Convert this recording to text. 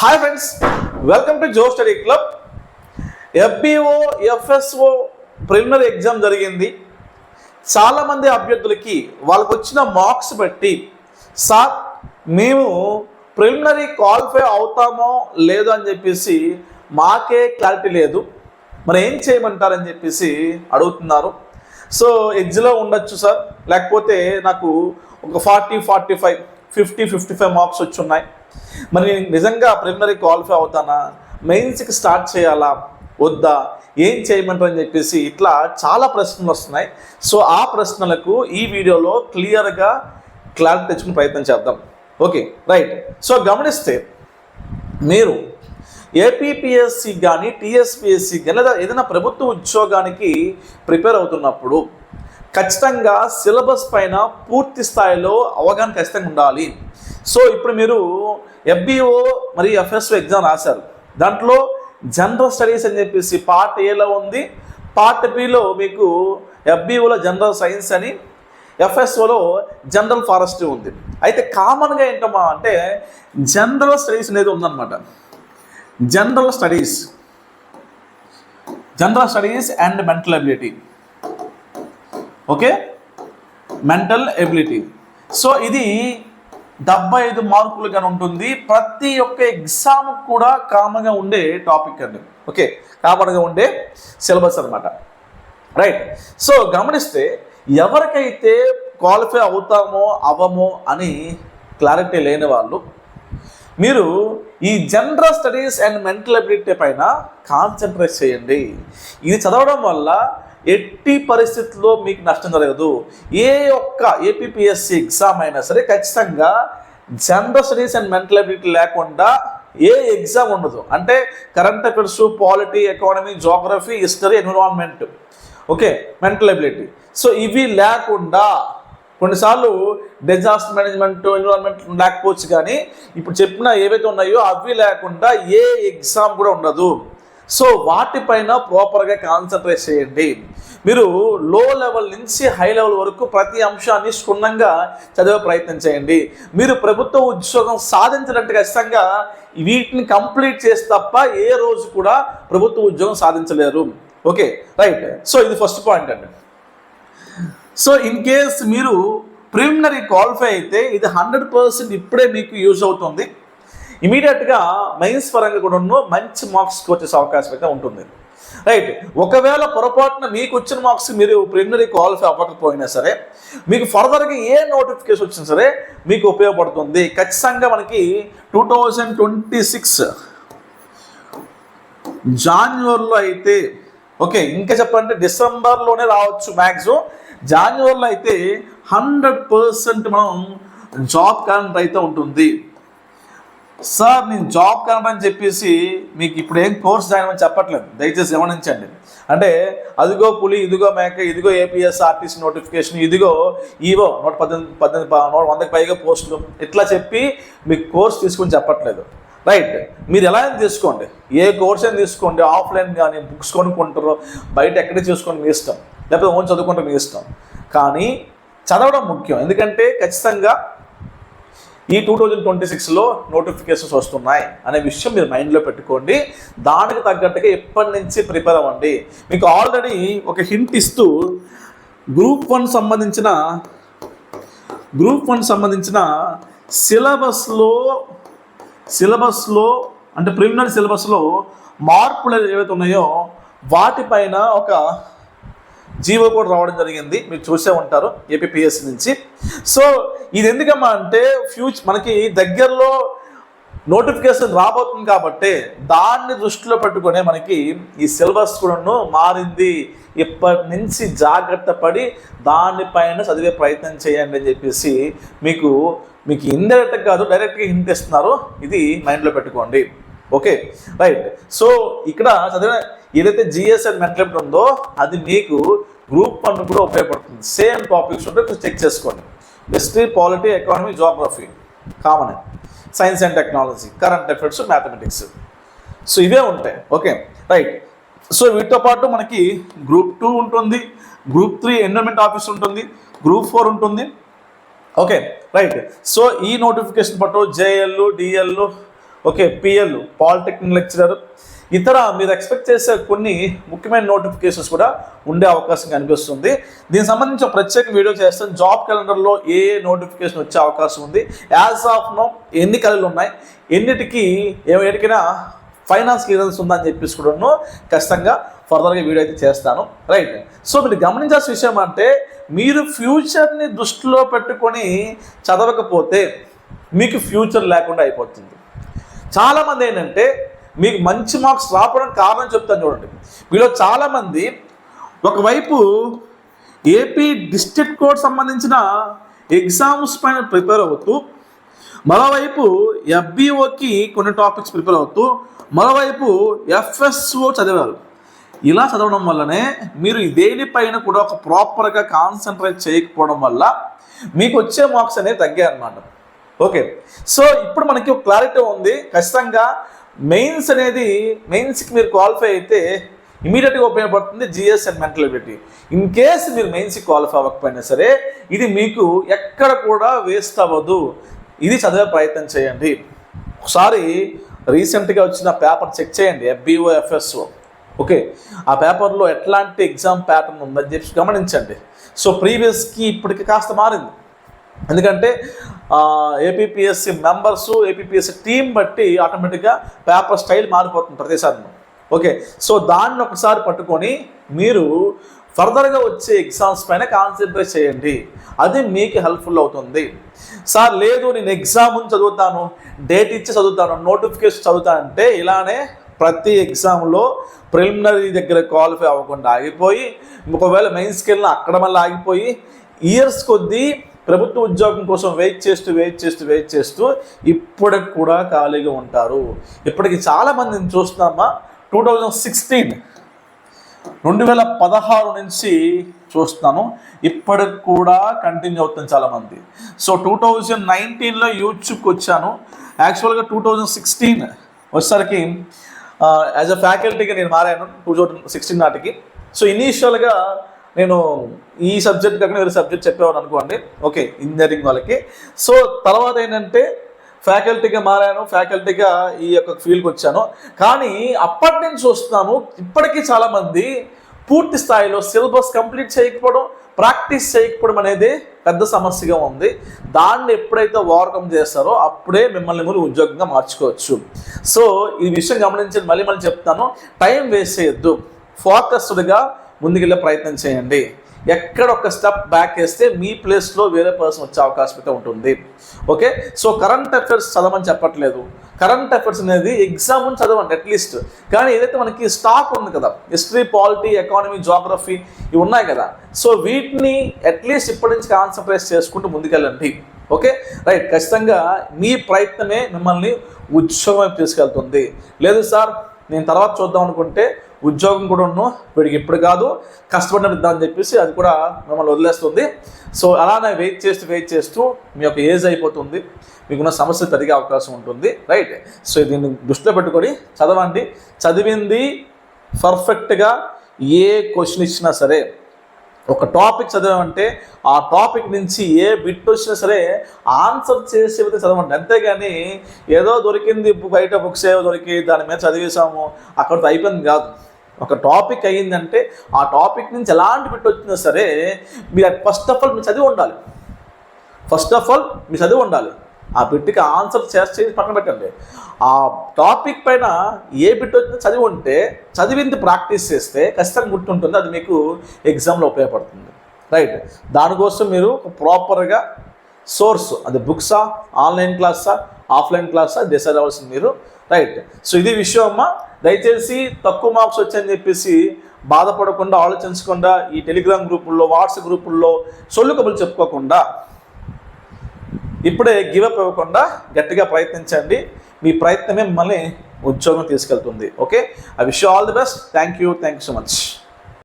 Hi friends welcome to Jo study club FBO FSO preliminary exam జరిగింది. చాలామంది అభ్యర్థులకి వాళ్ళకు వచ్చిన మార్క్స్ బట్టి సార్ మేము ప్రిలిమినరీ క్వాలిఫై అవుతామో లేదో అని చెప్పేసి మాకే క్లారిటీ లేదు. మరి ఏం చేయమంటారని చెప్పేసి అడుగుతున్నారు. సో ఎడ్జ్లో ఉండొచ్చు సార్. లేకపోతే నాకు ఒక forty forty five fifty fifty five marks వచ్చి ఉన్నాయి మరి నేను నిజంగా ప్రిలిమినరీ క్వాలిఫై అవుతానా? మెయిన్స్కి స్టార్ట్ చేయాలా? వద్దా? ఏం చేయమంటారని చెప్పేసి ఇట్లా చాలా ప్రశ్నలు వస్తున్నాయి. సో ఆ ప్రశ్నలకు ఈ వీడియోలో క్లియర్గా క్లారిటీ తెచ్చుకునే ప్రయత్నం చేద్దాం. Okay right. సో గమనిస్తే మీరు ఏపీపీఎస్సి కానీ టీఎస్పిఎస్సి కానీ లేదా ఏదైనా ప్రభుత్వ ఉద్యోగానికి ప్రిపేర్ అవుతున్నప్పుడు ఖచ్చితంగా సిలబస్ పైన పూర్తి స్థాయిలో అవగాహన ఖచ్చితంగా ఉండాలి. సో ఇప్పుడు మీరు ఎఫ్బిఓ మరియు ఎఫ్ఎస్ఓ ఎగ్జామ్ రాశారు. దాంట్లో జనరల్ స్టడీస్ అని చెప్పేసి పార్ట్ ఏలో ఉంది. పార్ట్ బిలో మీకు ఎఫ్బిఓలో జనరల్ సైన్స్ అని ఎఫ్ఎస్ఓలో జనరల్ ఫారెస్ట్రీ ఉంది. అయితే కామన్గా ఏంటమ్మా అంటే జనరల్ స్టడీస్ అనేది ఉందన్నమాట. General studies. General studies and mental ability okay? Mental ability so ఇది డెబ్బై ఐదు మార్కులుగా ఉంటుంది. ప్రతి ఒక్క ఎగ్జామ్ కూడా కామన్గా ఉండే టాపిక్ అండి. ఓకే? కామన్గా ఉండే సిలబస్ అనమాట రైట్ సో గమనిస్తే ఎవరికైతే క్వాలిఫై అవుతామో అవ్వమో అని క్లారిటీ లేని వాళ్ళు మీరు ఈ general studies and mental ability పైన కాన్సన్ట్రేట్ చేయండి. ఇది చదవడం వల్ల ఎట్టి పరిస్థితుల్లో మీకు నష్టం జరగదు. ఏ ఒక్క ఏపీఎస్సి ఎగ్జామ్ అయినా సరే ఖచ్చితంగా general studies and mental ability లేకుండా ఏ ఎగ్జామ్ ఉండదు. అంటే current affairs polity economy geography history environment okay mental ability so ఇవి లేకుండా కొన్నిసార్లు డిజాస్టర్ మేనేజ్మెంట్ ఎన్విరాన్మెంట్ లేకపోవచ్చు కానీ ఇప్పుడు చెప్పిన ఏవైతే ఉన్నాయో అవి లేకుండా ఏ ఎగ్జామ్ కూడా ఉండదు. సో వాటిపైన ప్రాపర్గా కాన్సన్ట్రేట్ చేయండి. మీరు లో లెవెల్ నుంచి హై లెవెల్ వరకు ప్రతి అంశాన్ని క్షుణ్ణంగా చదివే ప్రయత్నం చేయండి. మీరు ప్రభుత్వ ఉద్యోగం సాధించడానికి ఖచ్చితంగా వీటిని కంప్లీట్ చేసి తప్ప ఏ రోజు కూడా ప్రభుత్వ ఉద్యోగం సాధించలేరు. Okay right. సో ఇది ఫస్ట్ పాయింట్ అండి. సో ఇన్ కేస్ మీరు ప్రిలిమినరీ క్వాలిఫై అయితే ఇది హండ్రెడ్ పర్సెంట్ ఇప్పుడే మీకు యూజ్ అవుతుంది. ఇమీడియట్గా మైన్స్ పరంగా కూడా మంచి మార్క్స్ వచ్చే అవకాశం అయితే ఉంటుంది. రైట్ ఒకవేళ పొరపాటున మీకు వచ్చిన మార్క్స్ మీరు ప్రిలిమినరీ క్వాలిఫై అవ్వకపోయినా సరే మీకు ఫర్దర్గా ఏ నోటిఫికేషన్ వచ్చినా సరే మీకు ఉపయోగపడుతుంది. ఖచ్చితంగా మనకి టూ థౌజండ్ ట్వంటీ సిక్స్ జాన్యువరిలో అయితే ఓకే ఇంకా చెప్పాలంటే డిసెంబర్లోనే రావచ్చు మ్యాక్సిమం జాన్యువరిలో అయితే హండ్రెడ్ పర్సెంట్ మనం జాబ్ క్యాలెండర్ అయితే ఉంటుంది. సార్ నేను జాబ్ కనపని చెప్పేసి మీకు ఇప్పుడు ఏం కోర్స్ జాయిన్ అని చెప్పట్లేదు. దయచేసి గమనించండి. అంటే అదిగో పులి ఇదిగో మేక ఇదిగో ఏపీఎస్ ఆర్టీసీ నోటిఫికేషన్ ఇదిగో ఈవో నూట పద్దెనిమిది పద్దెనిమిది నూట వందకి పైగా పోస్టులు. ఇట్లా చెప్పి మీకు కోర్స్ తీసుకుని చెప్పట్లేదు. రైట్. మీరు ఎలా అయినా తీసుకోండి. ఏ కోర్స్ అయినా తీసుకోండి. ఆఫ్లైన్ కానీ బుక్స్ కొనుక్కుంటారో బయట ఎక్కడ చూసుకోండి మీ ఇష్టం. లేకపోతే ఓన్ చదువుకుంటే మీ ఇష్టం. కానీ చదవడం ముఖ్యం. ఎందుకంటే ఖచ్చితంగా ఈ టూ థౌజండ్ ట్వంటీ సిక్స్లో నోటిఫికేషన్స్ వస్తున్నాయి అనే విషయం మీరు మైండ్లో పెట్టుకోండి. దానికి తగ్గట్టుగా ఎప్పటి నుంచి ప్రిపేర్ అవ్వండి. మీకు ఆల్రెడీ ఒక హింట్ ఇస్తూ గ్రూప్ వన్ సంబంధించిన గ్రూప్ వన్ సంబంధించిన సిలబస్లో సిలబస్లో అంటే ప్రిలిమినరీ సిలబస్లో మార్పులు ఏవైతే ఉన్నాయో వాటిపైన ఒక జీవో కూడా రావడం జరిగింది. మీరు చూసే ఉంటారు ఏపీఎస్సి నుంచి. సో ఇది ఎందుకమ్మా అంటే ఫ్యూచర్ మనకి దగ్గరలో నోటిఫికేషన్ రాబోతుంది కాబట్టి దాన్ని దృష్టిలో పెట్టుకునే మనకి ఈ సిలబస్ కూడాను మారింది. ఇప్పటి నుంచి జాగ్రత్త పడి దానిపైన చదివే ప్రయత్నం చేయండి అని చెప్పేసి మీకు మీకు ఇండైరెక్ట్ కాదు డైరెక్ట్గా హింట్ ఇస్తున్నారు. ఇది మైండ్లో పెట్టుకోండి. ఓకే రైట్ సో ఇక్కడ చదివిన ఏదైతే జిఎస్ అండ్ మెంటల్ ఉందో అది మీకు గ్రూప్ వన్ కూడా ఉపయోగపడుతుంది. సేమ్ టాపిక్స్ ఉంటే చెక్ చేసుకోండి. History polity economy geography common science and technology current affairs mathematics so ఇవే ఉంటాయి. ఓకే రైట్ సో వీటితో పాటు మనకి గ్రూప్ టూ ఉంటుంది గ్రూప్ త్రీ ఎన్విరాన్మెంట్ ఆఫీస్ ఉంటుంది గ్రూప్ ఫోర్ ఉంటుంది. ఓకే రైట్ సో ఈ నోటిఫికేషన్ పట్టు JL DL okay PL polytechnic lecturer. ఇతర మీరు ఎక్స్పెక్ట్ చేసే కొన్ని ముఖ్యమైన నోటిఫికేషన్స్ కూడా ఉండే అవకాశం కనిపిస్తుంది. దీనికి సంబంధించి ప్రత్యేక వీడియో చేస్తాను. జాబ్ క్యాలెండర్లో ఏ ఏ నోటిఫికేషన్ వచ్చే అవకాశం ఉంది. యాజ్ ఆఫ్ నో ఎన్ని కళలు ఉన్నాయి? ఎన్నిటికీ ఏమైనా ఫైనాన్స్ క్లియరెన్స్ ఉందని చెప్పేసి కూడా ఖచ్చితంగా ఫర్దర్గా వీడియో అయితే చేస్తాను. రైట్. సో మీరు గమనించాల్సిన విషయం అంటే మీరు ఫ్యూచర్ని దృష్టిలో పెట్టుకొని చదవకపోతే మీకు ఫ్యూచర్ లేకుండా అయిపోతుంది. చాలామంది ఏంటంటే మీకు మంచి మార్క్స్ రావడం కారణం చెప్తాను చూడండి. మీలో చాలామంది ఒకవైపు ఏపీ డిస్ట్రిక్ట్ కోర్ట్ సంబంధించిన ఎగ్జామ్స్ పైన ప్రిపేర్ అవుతూ మరోవైపు ఎఫ్బిఓకి కొన్ని టాపిక్స్ ప్రిపేర్ అవుతూ మరోవైపు ఎఫ్ఎస్ఓ చదివారు. ఇలా చదవడం వల్లనే మీరు దేనిపైన కూడా ఒక ప్రాపర్గా కాన్సన్ట్రేట్ చేయకపోవడం వల్ల మీకు వచ్చే మార్క్స్ అనేవి తగ్గాయి అన్నమాట ఓకే. సో ఇప్పుడు మనకి ఒక క్లారిటీ ఉంది. ఖచ్చితంగా మెయిన్స్ అనేది మెయిన్స్కి మీరు క్వాలిఫై అయితే ఇమీడియట్గా ఉపయోగపడుతుంది GS and mental ability. In case మీరు మెయిన్స్కి క్వాలిఫై అవ్వకపోయినా సరే ఇది మీకు ఎక్కడ కూడా వేస్ట్ అవ్వదు. ఇది చదివే ప్రయత్నం చేయండి. ఒకసారి రీసెంట్గా వచ్చిన పేపర్ చెక్ చేయండి ఎఫ్బిఓ ఎఫ్ఎస్ఓ. ఓకే. ఆ పేపర్లో ఎట్లాంటి ఎగ్జామ్ ప్యాటర్న్ ఉందని చెప్పి గమనించండి. సో ప్రీవియస్కి ఇప్పటికి కాస్త మారింది. ఎందుకంటే ఏపీపీఎస్సీ మెంబర్స్ ఏపీపీఎస్సీ టీం బట్టి ఆటోమేటిక్గా పేపర్ స్టైల్ మారిపోతుంది ప్రతిసారి. ఓకే సో దాన్ని ఒకసారి పట్టుకొని మీరు ఫర్దర్గా వచ్చే ఎగ్జామ్స్ పైన కాన్సన్ట్రేట్ చేయండి. అది మీకు హెల్ప్ఫుల్ అవుతుంది. సార్ లేదు నేను ఎగ్జామ్ చదువుతాను డేట్ ఇచ్చి చదువుతాను నోటిఫికేషన్ చదువుతానంటే ఇలానే ప్రతి ఎగ్జామ్లో ప్రిలిమినరీ దగ్గర క్వాలిఫై అవ్వకుండా ఆగిపోయి ఒకవేళ మెయిన్స్కి వెళ్ళిన అక్కడ మళ్ళీ ఆగిపోయి ఇయర్స్ కొద్దీ ప్రభుత్వ ఉద్యోగం కోసం వెయిట్ చేస్తూ వెయిట్ చేస్తూ వెయిట్ చేస్తూ ఇప్పటికి కూడా ఖాళీగా ఉంటారు. ఇప్పటికి చాలామందిని చూస్తున్నామా? టూ థౌజండ్ సిక్స్టీన్ రెండు వేల పదహారు నుంచి చూస్తున్నాను. ఇప్పటికి కూడా కంటిన్యూ అవుతుంది చాలామంది. సో టూ థౌజండ్ నైన్టీన్లో యూట్యూబ్కి వచ్చాను. యాక్చువల్గా టూ థౌజండ్ సిక్స్టీన్ వచ్చేసరికి యాజ్ అ ఫ్యాకల్టీగా నేను మారాను టూ థౌజండ్ సిక్స్టీన్ నాటికి. సో ఇనీషియల్గా నేను ఈ సబ్జెక్ట్ కాకుండా వేరే సబ్జెక్ట్ చెప్పేవాడు అనుకోండి. ఓకే ఇంజనీరింగ్ వాళ్ళకి. సో తర్వాత ఏంటంటే ఫ్యాకల్టీగా మారాను ఫ్యాకల్టీగా ఈ యొక్క ఫీల్డ్కి వచ్చాను. కానీ అప్పటి నుంచి చూస్తున్నాను ఇప్పటికీ చాలామంది పూర్తి స్థాయిలో సిలబస్ కంప్లీట్ చేయకపోవడం ప్రాక్టీస్ చేయకపోవడం అనేది పెద్ద సమస్యగా ఉంది. దాన్ని ఎప్పుడైతే ఓవర్కమ్ చేస్తారో అప్పుడే మిమ్మల్ని మీరు ఉద్యోగంగా మార్చుకోవచ్చు. సో ఈ విషయం గమనించి మళ్ళీ మళ్ళీ చెప్తాను. టైం వేస్ట్ చేయొద్దు. ఫోకస్డ్గా ముందుకెళ్ళే ప్రయత్నం చేయండి. ఎక్కడ ఒక స్టెప్ బ్యాక్ వేస్తే మీ ప్లేస్లో వేరే పర్సన్ వచ్చే అవకాశం అయితే ఉంటుంది. ఓకే సో కరెంట్ అఫైర్స్ చదవమని చెప్పట్లేదు. కరెంట్ అఫైర్స్ అనేది ఎగ్జామ్ చదవండి అట్లీస్ట్ కానీ ఏదైతే మనకి స్టాక్ ఉంది కదా హిస్టరీ పాలిటీ ఎకానమీ జోగ్రఫీ ఇవి ఉన్నాయి కదా. సో వీటిని అట్లీస్ట్ ఇప్పటి నుంచి కాన్సన్ట్రేట్ చేసుకుంటూ ముందుకెళ్ళండి. ఓకే రైట్ ఖచ్చితంగా మీ ప్రయత్నమే మిమ్మల్ని ఉద్యోగం తీసుకెళ్తుంది. లేదు సార్ నేను తర్వాత చూద్దాం అనుకుంటే ఉద్యోగం కూడా ఉన్నాం వీడికి ఇప్పుడు కాదు కష్టపడిన అని చెప్పేసి అది కూడా మిమ్మల్ని వదిలేస్తుంది. సో అలానే వెయిట్ చేస్తూ వెయిట్ చేస్తూ మీ యొక్క ఏజ్ అయిపోతుంది. మీకున్న సమస్య పెరిగే అవకాశం ఉంటుంది. రైట్ సో దీన్ని దృష్టిలో పెట్టుకొని చదవండి. చదివింది పర్ఫెక్ట్గా ఏ క్వశ్చన్ ఇచ్చినా సరే ఒక టాపిక్ చదివామంటే ఆ టాపిక్ నుంచి ఏ బిట్ వచ్చినా సరే ఆన్సర్ చేసే విధంగా చదవండి అంతేగాని ఏదో దొరికింది బయట బుక్స్ ఏదో దొరికి దాని మీద చదివేసాము అక్కడితో అయిపోయింది కాదు. ఒక టాపిక్ అయ్యిందంటే ఆ టాపిక్ నుంచి ఎలాంటి బిట్ వచ్చినా సరే మీరు ఫస్ట్ ఆఫ్ ఆల్ మీరు చదివి ఉండాలి. ఫస్ట్ ఆఫ్ ఆల్ మీరు చదివి ఉండాలి. ఆ బిట్కి ఆన్సర్ చేసి పక్కన పెట్టండి. ఆ టాపిక్ పైన ఏ బిట్ వచ్చినా చదివి ఉంటే చదివింది ప్రాక్టీస్ చేస్తే ఖచ్చితంగా గుర్తుంటుంది. అది మీకు ఎగ్జామ్లో ఉపయోగపడుతుంది. రైట్ దానికోసం మీరు ప్రాపర్గా సోర్స్ అది బుక్సా ఆన్లైన్ క్లాసా ఆఫ్లైన్ క్లాసా డిసైడ్ అవ్వాల్సింది మీరు. రైట్ సో ఇది విషయం అమ్మ. దయచేసి తక్కువ మార్క్స్ వచ్చాయని చెప్పేసి బాధపడకుండా ఆలోచించకుండా ఈ టెలిగ్రామ్ గ్రూపుల్లో వాట్సాప్ గ్రూపుల్లో సొల్లు కబులు చెప్పుకోకుండా ఇప్పుడే గివప్ ఇవ్వకుండా గట్టిగా ప్రయత్నించండి. మీ ప్రయత్నమే మిమ్మల్ని ఉద్యోగం తీసుకెళ్తుంది. Okay I wish all the best thank you thank you so much